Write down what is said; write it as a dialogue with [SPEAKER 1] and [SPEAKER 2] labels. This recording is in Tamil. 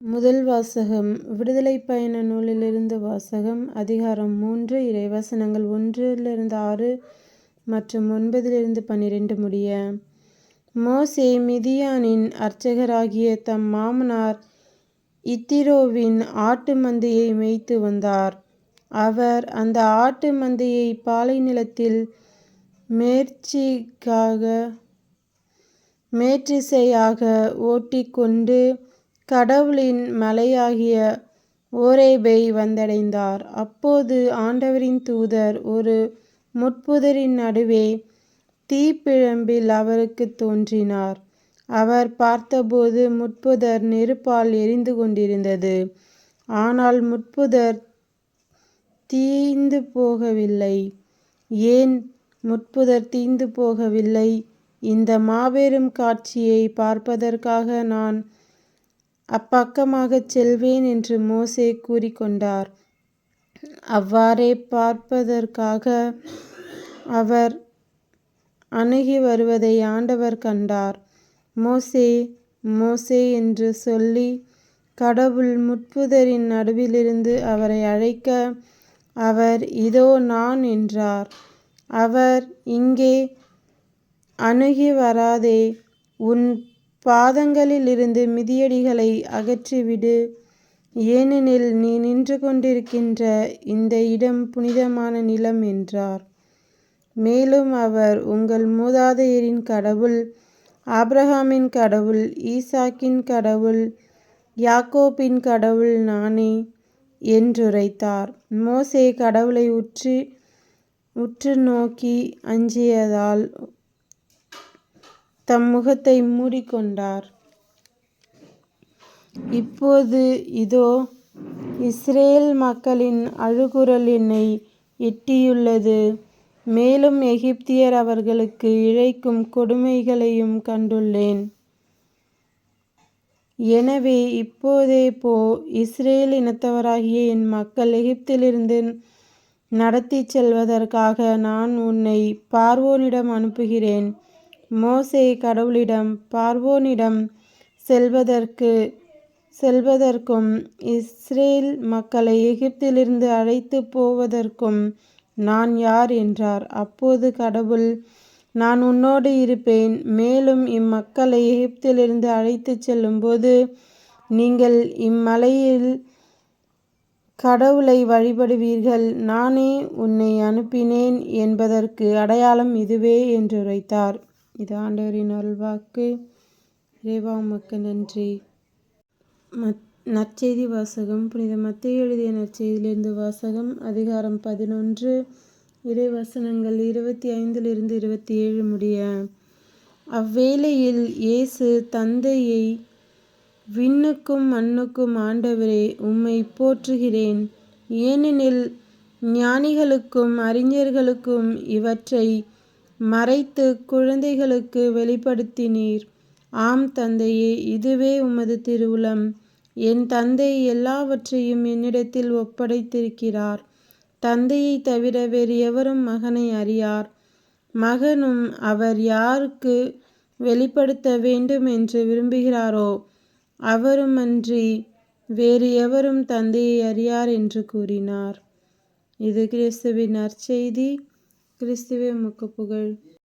[SPEAKER 1] முதல் வாசகம் விடுதலை பயண நூலிலிருந்து வாசகம் அதிகாரம் மூன்று இறைவசனங்கள் ஒன்றிலிருந்து ஆறு மற்றும் ஒன்பதிலிருந்து பன்னிரெண்டு முடிய. மோசே மிதியானின் அர்ச்சகராகிய தம் மாமனார் இத்திரோவின் ஆட்டு மந்தையை மேய்த்து வந்தார். அவர் அந்த ஆட்டு மந்தையை பாலை நிலத்தில் மேற்சிக்காக மேற்றிசையாக ஓட்டிக்கொண்டு கடவுளின் மலையாகிய ஓரேபை வந்தடைந்தார். அப்போது ஆண்டவரின் தூதர் ஒரு முட்புதரின் நடுவே தீப்பிழம்பில் அவருக்கு தோன்றினார். அவர் பார்த்தபோது முட்புதர் நெருப்பால் எரிந்து கொண்டிருந்தது. ஆனால் முட்புதர் தீந்து போகவில்லை. ஏன் முட்புதர் தீந்து போகவில்லை? இந்த மாபெரும் காட்சியை பார்ப்பதற்காக நான் அப்பக்கமாகச் செல்வேன் என்று மோசே கூறிக்கொண்டார். அவ்வாறே பார்ப்பதற்காக அவர் அணுகி வருவதை ஆண்டவர் கண்டார். மோசே மோசே என்று சொல்லி கடவுள் முட்புதரின் நடுவிலிருந்து அவரை அழைக்க அவர் இதோ நான் என்றார். அவர் இங்கே அணுகி வராதே உன் பாதங்களிலிருந்து மிதியடிகளை அகற்றிவிடு. ஏனெனில் நீ நின்று கொண்டிருக்கின்ற இந்த இடம் புனிதமான நிலம் என்றார். மேலும் அவர் உங்கள் மூதாதையரின் கடவுள் ஆப்ரஹாமின் கடவுள் ஈசாக்கின் கடவுள் யாக்கோப்பின் கடவுள் நானே என்றுரைத்தார். மோசே கடவுளை உற்று உற்று நோக்கி அஞ்சியதால் தம் முகத்தை மூடிக்கொண்டார். இப்போது இதோ இஸ்ரேல் மக்களின் அழுகுரல் என்னை எட்டியுள்ளது. மேலும் எகிப்தியர் அவர்களுக்கு இழைக்கும் கொடுமைகளையும் கண்டுள்ளேன். எனவே இப்போதே போ இஸ்ரேல் இனத்தவராகிய என் மக்கள் எகிப்திலிருந்து நடத்திச் செல்வதற்காக நான் உன்னை பார்வோனிடம் அனுப்புகிறேன். மோசே கடவுளிடம் பார்வோனிடம் செல்வதற்கு செல்வதற்கும் இஸ்ரேல் மக்களை எகிப்திலிருந்து அழைத்து போவதற்கும் நான் யார் என்றார். அப்போது கடவுள் நான் உன்னோடு இருப்பேன். மேலும் இம்மக்களை எகிப்திலிருந்து அழைத்து செல்லும்போது நீங்கள் இம்மலையில் கடவுளை வழிபடுவீர்கள். நானே உன்னை அனுப்பினேன் என்பதற்கு அடையாளம் இதுவே என்று உரைத்தார். இது ஆண்டவரின் அருள்வாக்கு. இறைவா உமக்கு நன்றி. நற்செய்தி வாசகம். புனித மத்திய எழுதிய நற்செய்தியிலிருந்து வாசகம் அதிகாரம் பதினொன்று. இறைவசனங்கள் இருபத்தி ஐந்திலிருந்து இருபத்தி ஏழு முடிய. அவ்வேளையில் இயேசு தந்தையை விண்ணுக்கும் மண்ணுக்கும் ஆண்டவரே உம்மை போற்றுகிறேன். ஏனெனில் ஞானிகளுக்கும் அறிஞர்களுக்கும் இவற்றை மறைத்து குழந்தைகளுக்கு வெளிப்படுத்தினீர். ஆம் தந்தையே இதுவே உமது திருவுளம். என் தந்தை எல்லாவற்றையும் என்னிடத்தில் ஒப்படைத்திருக்கிறார். தந்தையை தவிர வேறு எவரும் மகனை அறியார். மகனும் அவர் யாருக்கு வெளிப்படுத்த வேண்டும் என்று விரும்புகிறாரோ அவருமன்றி வேறு எவரும் தந்தையை அறியார் என்று கூறினார். இது கிறிஸ்துவின் நற்செய்தி. ക്രിസ്തുവെ മുക്കപ്പുകൾ.